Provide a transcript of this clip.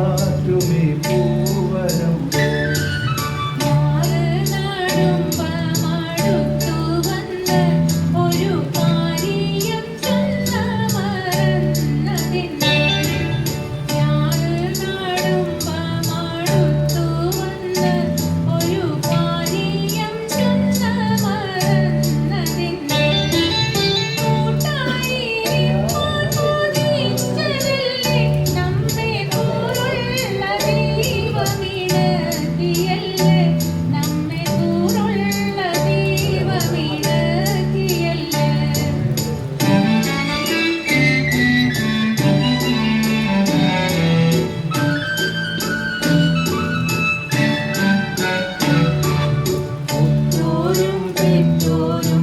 to me. doğru pek doğru